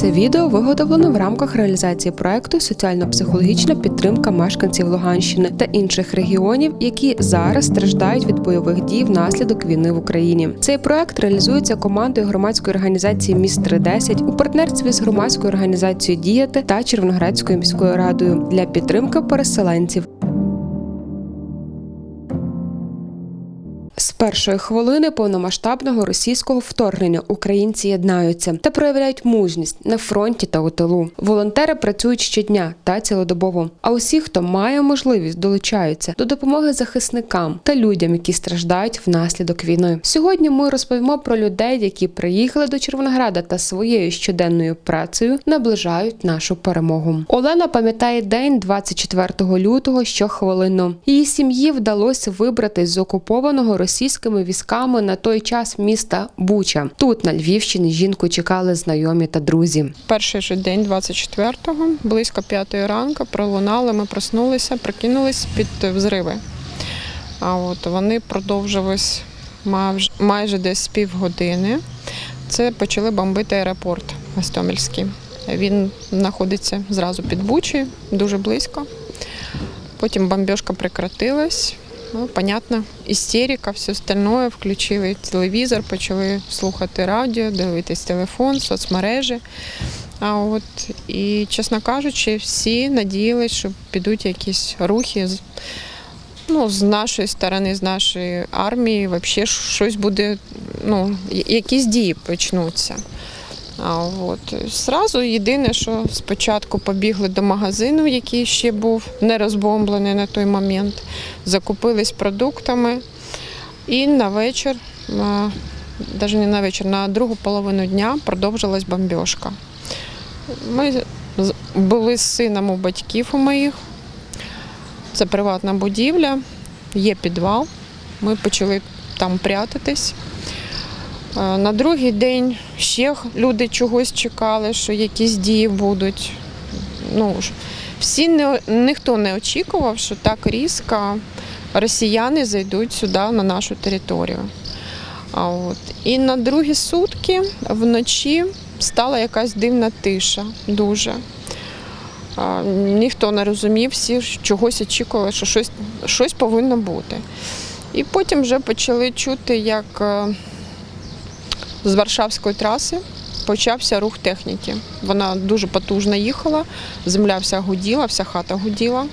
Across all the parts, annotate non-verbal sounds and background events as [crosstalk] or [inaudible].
Це відео виготовлено в рамках реалізації проекту Соціально-психологічна підтримка мешканців Луганщини та інших регіонів, які зараз страждають від бойових дій внаслідок війни в Україні. Цей проект реалізується командою громадської організації Міст 310 у партнерстві з громадською організацією Діяти та Червоноградською міською радою для підтримки переселенців. Першої хвилини повномасштабного російського вторгнення українці єднаються та проявляють мужність на фронті та у тилу. Волонтери працюють щодня та цілодобово. А усі, хто має можливість, долучаються до допомоги захисникам та людям, які страждають внаслідок війни. Сьогодні ми розповімо про людей, які приїхали до Червонограда та своєю щоденною працею наближають нашу перемогу. Олена пам'ятає день 24 лютого щохвилинно. Її сім'ї вдалося вибрати з окупованого російськими військами на той час міста Буча. Тут на Львівщині жінку чекали знайомі та друзі. Перший же день 24-го, близько п'ятої ранку, пролунали, ми проснулися, прокинулись під взриви. А от вони продовжились майже десь півгодини. Це почали бомбити аеропорт Гостомельський. Він знаходиться зразу під Бучі, дуже близько. Потім бомбіжка прекратилась. Ну, понятно, істерика, все остальное. Включили телевізор, почали слухати радіо, дивитись телефон, соцмережі. А от і, чесно кажучи, всі надіялись, що підуть якісь рухи з, ну, з нашої сторони, з нашої армії, взагалі щось буде, ну, якісь дії почнуться. А от зразу єдине, що спочатку побігли до магазину, який ще був не розбомблений на той момент, закупились продуктами. І на вечір, навіть не на вечір, на другу половину дня продовжилась бомбіжка. Ми були з сином у батьків у моїх. Це приватна будівля, є підвал. Ми почали там прятатись. Е, На другий день ще люди чогось чекали, що якісь дії будуть. Ну, всі не, ніхто не очікував, що так різко росіяни зайдуть сюди на нашу територію. А от. І на другі сутки вночі стала якась дивна тиша, дуже. А, Ніхто не розумів, всі чогось очікували, що щось, щось повинно бути. І потім вже почали чути, як е, з Варшавської траси почався рух техніки. Вона дуже потужно їхала, земля вся гуділа, вся хата гуділа.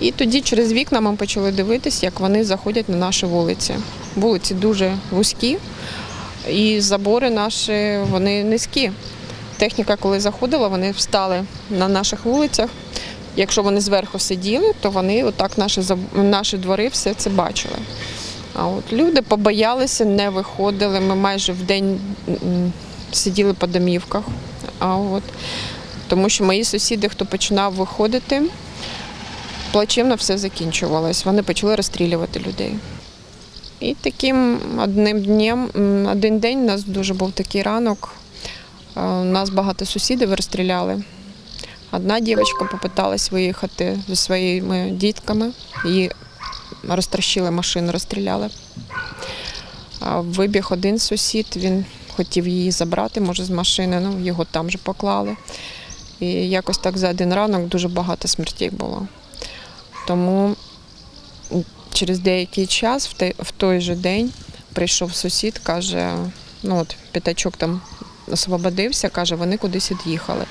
І тоді через вікна ми почали дивитися, як вони заходять на наші вулиці. Вулиці дуже вузькі, і забори наші вони низькі. Техніка, коли заходила, вони встали на наших вулицях. Якщо вони зверху сиділи, то вони отак наші, наші двори все це бачили. А от люди побоялися, не виходили. Ми майже в день сиділи по домівках. А от, тому що мої сусіди, хто починав виходити, плачевно все закінчувалось. Вони почали розстрілювати людей. І таким одним днем, один день у нас дуже був такий ранок. е, У нас багато сусідів розстріляли. Одна дівчинка попиталась виїхати зі своїми дітками. Її розтрощили машину, розстріляли. Вибіг один сусід, він хотів її забрати, може, з машини, ну його там же поклали. І якось так за один ранок дуже багато смертей було. Тому через деякий час, в той же день, прийшов сусід, каже, ну от п'ятачок там освободився, каже, вони кудись від'їхали.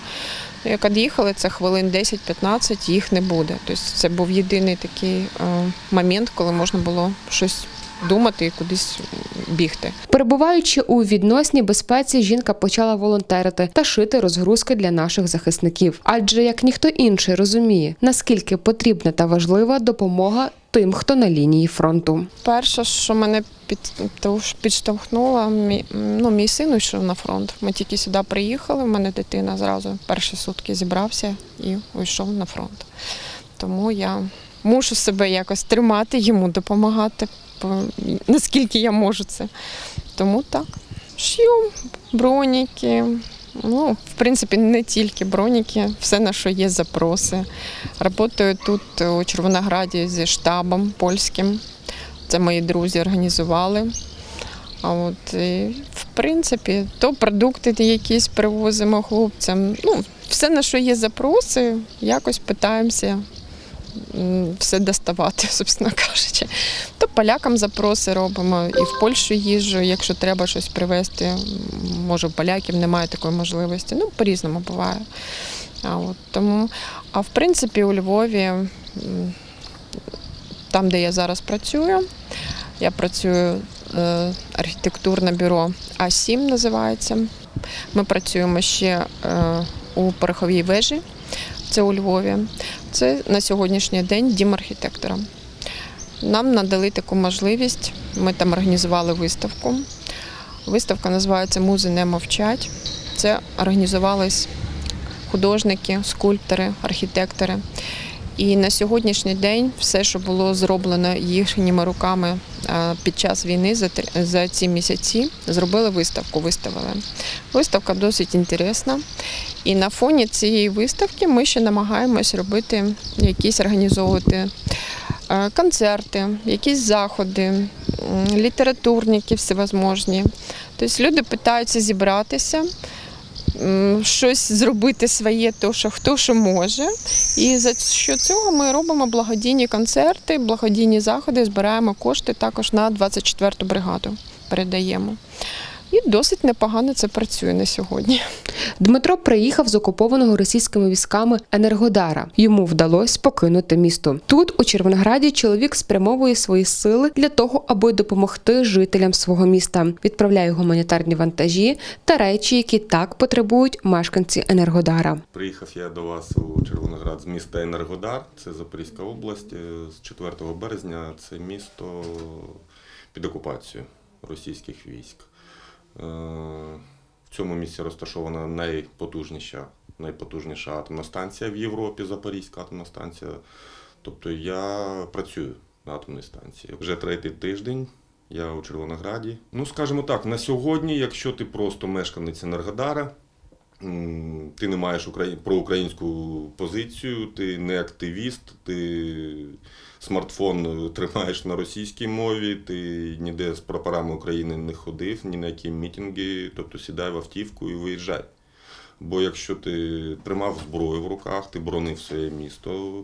Як від'їхали, це хвилин 10-15, їх не буде. Тобто це був єдиний такий е, момент, коли можна було щось думати і кудись бігти. Перебуваючи у відносній безпеці, жінка почала волонтерити та шити розгрузки для наших захисників. Адже як ніхто інший розуміє, наскільки потрібна та важлива допомога тим, хто на лінії фронту. Перше, що мене під, підштовхнуло, мій, ну, мій син йшов на фронт. Ми тільки сюди приїхали, в мене дитина зразу перші сутки зібрався і йшов на фронт. Тому я мушу себе якось тримати, йому допомагати, по- наскільки я можу це. Тому так. Шью броніки. Ну, в принципі, не тільки броніки, все на що є запроси. Работаю тут у Червонограді зі штабом польським. Це мої друзі організували. А от і, в принципі, то продукти якісь привозимо хлопцям. Ну, все, на що є запроси, якось питаємося все доставати, [laughs] собственно кажучи. То полякам запроси робимо і в Польщу їжджу, якщо треба щось привезти. Може, поляків немає такої можливості. Ну, по-різному буває. А, от, тому, а в принципі, у Львові, там, де я зараз працюю, я працюю е, архітектурне бюро А7 називається. Ми працюємо ще е, у пороховій вежі, це у Львові. Це на сьогоднішній день дім архітектора. Нам надали таку можливість. Ми там організували виставку. Виставка називається Музи не мовчать. Це організувались художники, скульптори, архітектори. І на сьогоднішній день все, що було зроблено їхніми руками е, під час війни за, ці місяці, зробили виставку. Виставили. Виставка досить інтересна. І на фоні цієї виставки ми ще намагаємось робити якісь організовувати е, концерти, якісь заходи, літературники всевозможні. Тобто люди питаються зібратися, щось зробити своє, то що хто що може. І за що цього ми робимо благодійні концерти, благодійні заходи, збираємо кошти також на 24-ту бригаду. Передаємо. І досить непогано це працює на сьогодні. Дмитро приїхав з окупованого російськими військами Енергодара. Йому вдалося покинути місто. Тут, у Червонограді, чоловік спрямовує свої сили для того, аби допомогти жителям свого міста. Відправляє гуманітарні вантажі та речі, які так потребують мешканці Енергодара. Приїхав я до вас у Червоноград з міста Енергодар, це Запорізька область. З 4 березня це місто під окупацією російських військ. Е, В цьому місці розташована найпотужніша, найпотужніша атомна станція в Європі, Запорізька атомна станція. Тобто я працюю на атомній станції. Вже третій тиждень я у Червонограді. Ну, скажімо так, на сьогодні, якщо ти просто мешканець Енергодара, Ти не маєш проукраїнську позицію, ти не активіст, ти смартфон е, тримаєш на російській мові, ти ніде з прапорами України не ходив, ні на які мітинги, тобто сідай в автівку і виїжджай. Бо якщо ти тримав зброю в руках, ти боронив своє місто,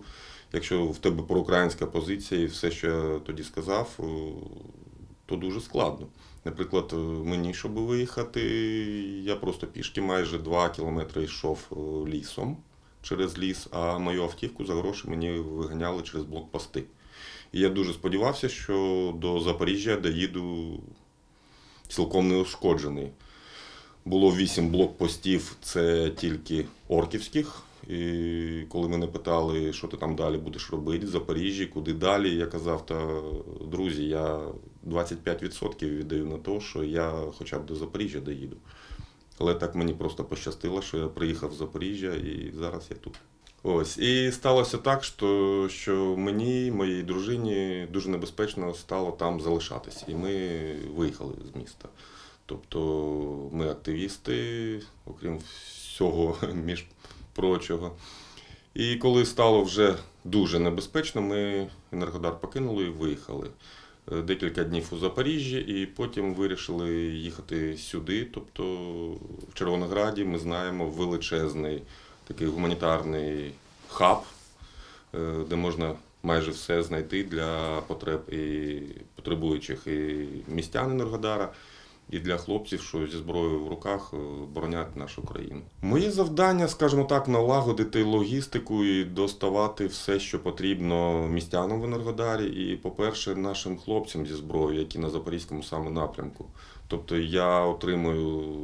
якщо в тебе проукраїнська позиція і все, що я тоді сказав, е, то дуже складно. Наприклад, е, мені, щоб виїхати, я просто пішки майже 2 кілометри йшов е, лісом через ліс, а мою автівку за гроші мені виганяли через блокпости. І я дуже сподівався, що до Запоріжжя доїду цілком неушкоджений. Було вісім блокпостів, це тільки орківських. І коли мене питали, що ти там далі будеш робити в Запоріжжі, куди далі, я казав, та друзі, я 25% віддаю на те, що я хоча б до Запоріжжя доїду. Але так мені просто пощастило, що я приїхав в Запоріжжя і зараз я тут. Ось. І сталося так, що, що мені, моїй дружині, дуже небезпечно стало там залишатись. І ми виїхали з міста. Тобто ми активісти, окрім всього [laughs] між прочого. І коли стало вже дуже небезпечно, ми Енергодар покинули і виїхали. Е, Декілька днів у Запоріжжі, і потім вирішили їхати сюди. Тобто в Червонограді ми знаємо величезний такий гуманітарний хаб, е, де можна майже все знайти для потреб і потребуючих і містян Енергодара, і для хлопців, що зі зброєю в руках е, боронять нашу країну. Моє завдання, скажімо так, налагодити логістику і доставати все, що потрібно містянам в Енергодарі, і, по-перше, нашим хлопцям зі зброєю, які на запорізькому саме напрямку. Тобто я отримую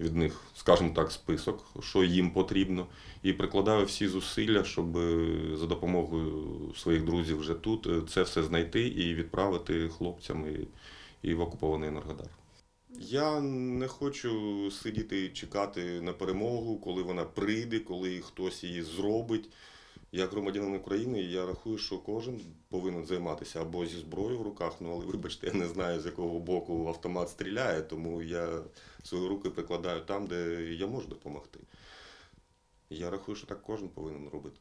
від них, скажімо так, список, що їм потрібно, і прикладаю всі зусилля, щоб е, за допомогою своїх друзів вже тут е, це все знайти і відправити хлопцям і, і в окупований Енергодар. Я не хочу сидіти і чекати на перемогу, коли вона прийде, коли хтось її зробить. Як громадянин України, я рахую, що кожен повинен займатися або зі зброєю в руках, ну але вибачте, я не знаю, з якого боку автомат стріляє, тому я свої руки прикладаю там, де я можу допомогти. Я рахую, що так кожен повинен робити.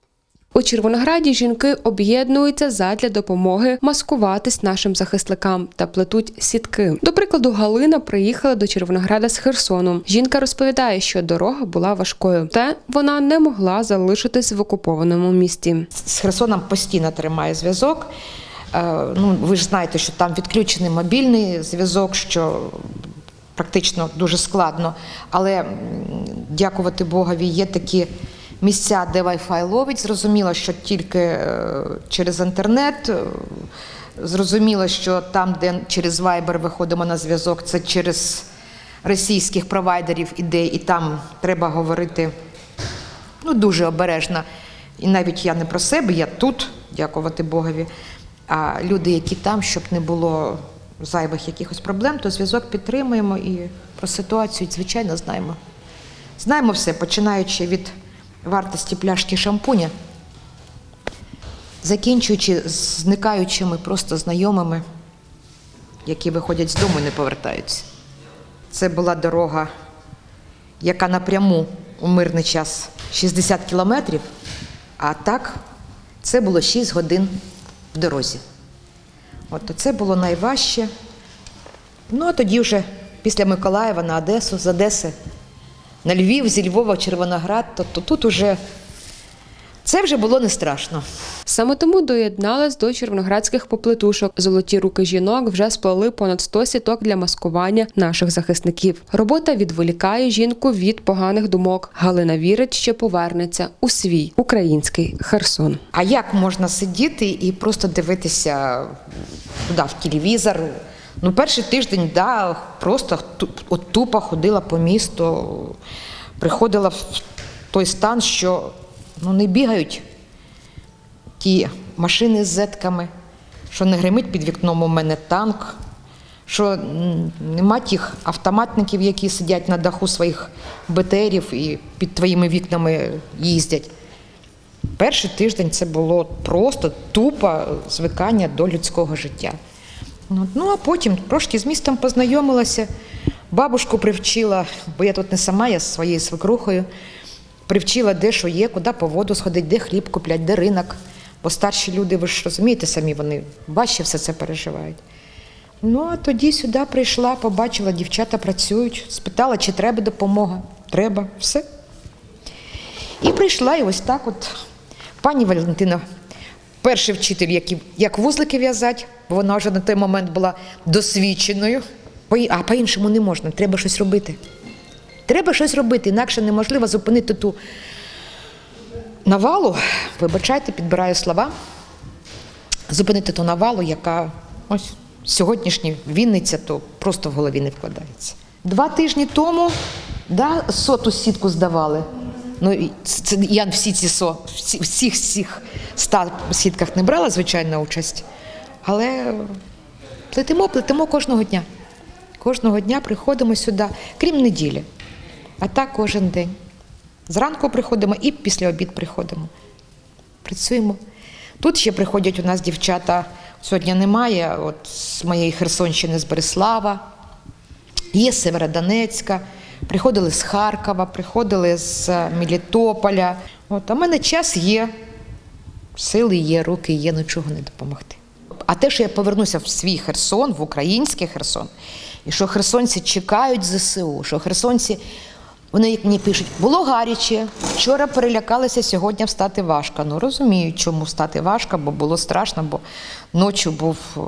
У Червонограді жінки об'єднуються задля допомоги маскуватись нашим захисникам та плетуть сітки. До прикладу, Галина приїхала до Червонограда з Херсону. Жінка розповідає, що дорога була важкою, та вона не могла залишитись в окупованому місті. з Херсоном постійно тримає зв'язок. Е, Ну, ви ж знаєте, що там відключений мобільний зв'язок, що практично дуже складно. Але дякувати Богові, є такі місця, де Wi-Fi ловить. Зрозуміло, що тільки е, через інтернет. Е, Зрозуміло, що там, де через Viber виходимо на зв'язок, це через російських провайдерів іде, і там треба говорити ну, дуже обережно. І навіть я не про себе, я тут, дякувати Богові. А люди, які там, щоб не було зайвих якихось проблем, то зв'язок підтримуємо і про ситуацію, звичайно, знаємо. Знаємо все, починаючи від вартості пляшки шампуня, закінчуючи зникаючими просто знайомими, які виходять з дому і не повертаються. Це була дорога яка напряму у мирний час 60 кілометрів, а так це було 6 годин в дорозі. От це було найважче. Ну, а тоді вже після Миколаєва на Одесу, з Одеси на Львів, зі Львова Червоноград, тобто тут уже це вже було не страшно. Саме тому доєдналась до червоноградських поплетушок. Золоті руки жінок вже сплели понад 100 сіток для маскування наших захисників. Робота відволікає жінку від поганих думок. Галина вірить, що повернеться у свій український Херсон. А як можна сидіти і просто дивитися туди, в телевізор? Ну, перший тиждень, да, просто от тупо ходила по місту, приходила в той стан, що ну, не бігають ті машини з зетками, що не гримить під вікном у мене танк, що нема тих автоматників, які сидять на даху своїх БТРів і під твоїми вікнами їздять. Перший тиждень це було просто тупо звикання до людського життя. Ну, Ну, а потім трошки з містом познайомилася, бабушку привчила, бо я тут не сама, я з своєю свекрухою. Привчила, де що є, куди по воду сходить, де хліб куплять, де ринок. Бо старші люди, ви ж розумієте самі, вони важче все це переживають. Ну, а тоді сюди прийшла, побачила, дівчата працюють, спитала, чи треба допомога. Треба, все. І прийшла, і ось так от пані Валентина, перший вчитель, який, як вузлики в'язати, бо вона вже на той момент була досвідченою. А по-іншому не можна, треба щось робити. Треба щось робити, інакше неможливо зупинити ту навалу, вибачайте, підбираю слова, зупинити ту навалу, яка ось сьогоднішня Вінниця, то просто в голові не вкладається. Два тижні тому да, соту сітку здавали. Ну, я всі ці со, всі, всіх всіх ста сітках не брала, звичайно, участь. Але плетемо, плетемо кожного дня. Кожного дня приходимо сюди, крім неділі. А так кожен день. Зранку приходимо і після обід приходимо. Працюємо. Тут ще приходять у нас дівчата, сьогодні немає, от з моєї Херсонщини, з Береслава, є Северодонецька, приходили з Харкова, приходили з Мелітополя. От, а в мене час є, сили є, руки є, нічого не допомогти. А те, що я повернуся в свій Херсон, в український Херсон, і що херсонці чекають ЗСУ, що херсонці, вони як мені пишуть, було гаряче, вчора перелякалися, сьогодні встати важко. Ну розумію, чому встати важко, бо було страшно, бо ночі був е,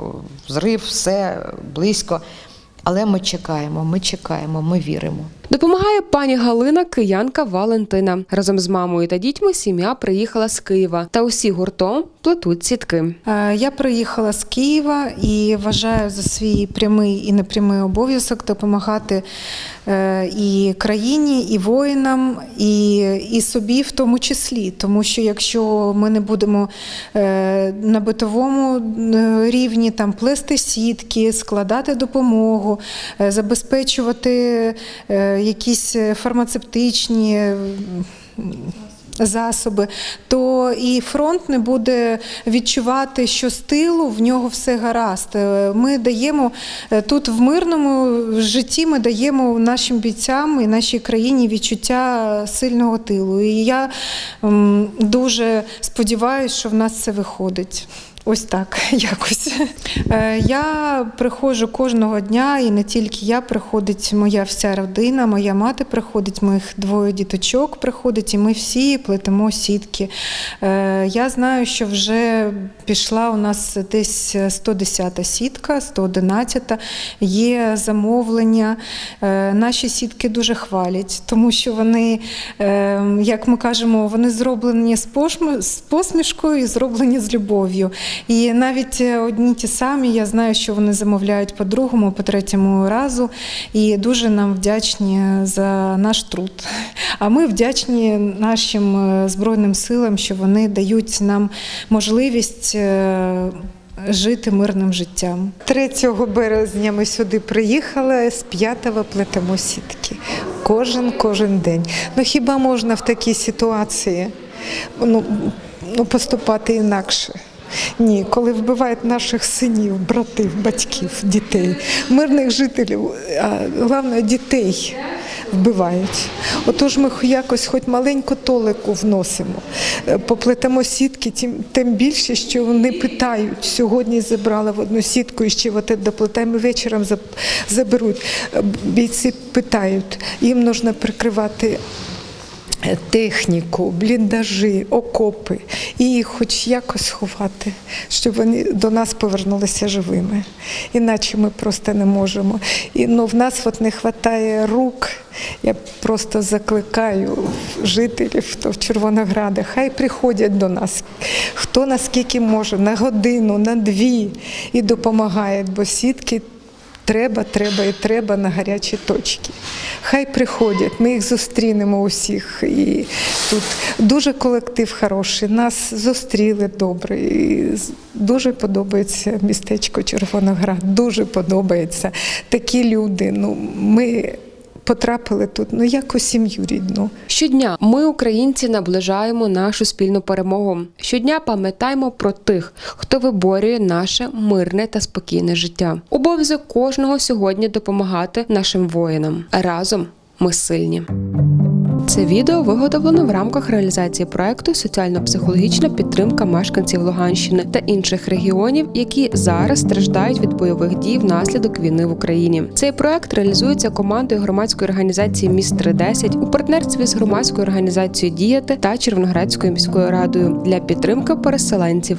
взрив, все близько. Але ми чекаємо, ми чекаємо, ми віримо. Допомагає пані Галина, киянка Валентина. Разом з мамою та дітьми сім'я приїхала з Києва та усі гуртом плетуть сітки. Е, Я приїхала з Києва і вважаю за свій прямий і непрямий обов'язок допомагати е, і країні, і воїнам, і, і собі в тому числі. Тому що якщо ми не будемо е, на битовому рівні там плести сітки, складати допомогу, забезпечувати якісь фармацевтичні. засоби, то і фронт не буде відчувати, що з тилу в нього все гаразд. Е, Ми даємо е, тут в мирному житті, ми даємо нашим бійцям і нашій країні відчуття сильного тилу. І я дуже сподіваюся, що в нас це виходить. Ось так [laughs] якось. Е, Я приходжу кожного дня, і не тільки я, приходить моя вся родина, моя мати приходить, моїх двоє діточок приходить, і ми всі плетемо сітки. Е, Я знаю, що вже пішла у нас десь 110 сітка, 111. Є замовлення. Е, Наші сітки дуже хвалять, тому що вони, як ми кажемо, вони зроблені з посмішкою і зроблені з любов'ю. І навіть е, одні ті самі, я знаю, що вони замовляють по другому, по третьому разу, і дуже нам вдячні за наш труд. А ми вдячні нашим е, Збройним силам, що вони дають нам можливість. е, Жити мирним життям. 3 березня ми сюди приїхали, з 5-го плетемо сітки. Кожен, кожен день. Ну хіба можна в такій ситуації ну, ну, поступати інакше? Ні, коли вбивають наших синів, братів, батьків, дітей, мирних жителів, а головне дітей вбивають. Отож ми якось хоч маленьку толику вносимо, Е, поплетемо сітки, тим, тим більше, що вони питають. Сьогодні забрали в одну сітку і ще от доплетаємо вечором заб- заберуть. Е, Бійці питають, їм потрібно прикривати техніку, бліндажі, окопи і їх хоч якось ховати, щоб вони до нас повернулися живими. Іначе ми просто не можемо. І ну, в нас от не вистачає рук. Я просто закликаю жителів то в Червонограда, хай приходять до нас, хто наскільки може, на годину, на дві і допомагає, бо сітки Треба, треба і треба на гарячі точки. Хай приходять, ми їх зустрінемо усіх. І тут дуже колектив хороший. Нас зустріли добре. І дуже подобається містечко Червоноград. Дуже подобається. Такі люди. Ну, ми потрапили тут, ну як у сім'ю рідну. Щодня ми, українці, наближаємо нашу спільну перемогу. Щодня пам'ятаємо про тих, хто виборює наше мирне та спокійне життя. Обов'язок кожного сьогодні допомагати нашим воїнам. Разом ми сильні. Це відео виготовлено в рамках реалізації проекту Соціально-психологічна підтримка мешканців Луганщини та інших регіонів, які зараз страждають від бойових дій внаслідок війни в Україні. Цей проект реалізується командою громадської організації Міст 310 у партнерстві з громадською організацією Діяти та Червоноградською міською радою для підтримки переселенців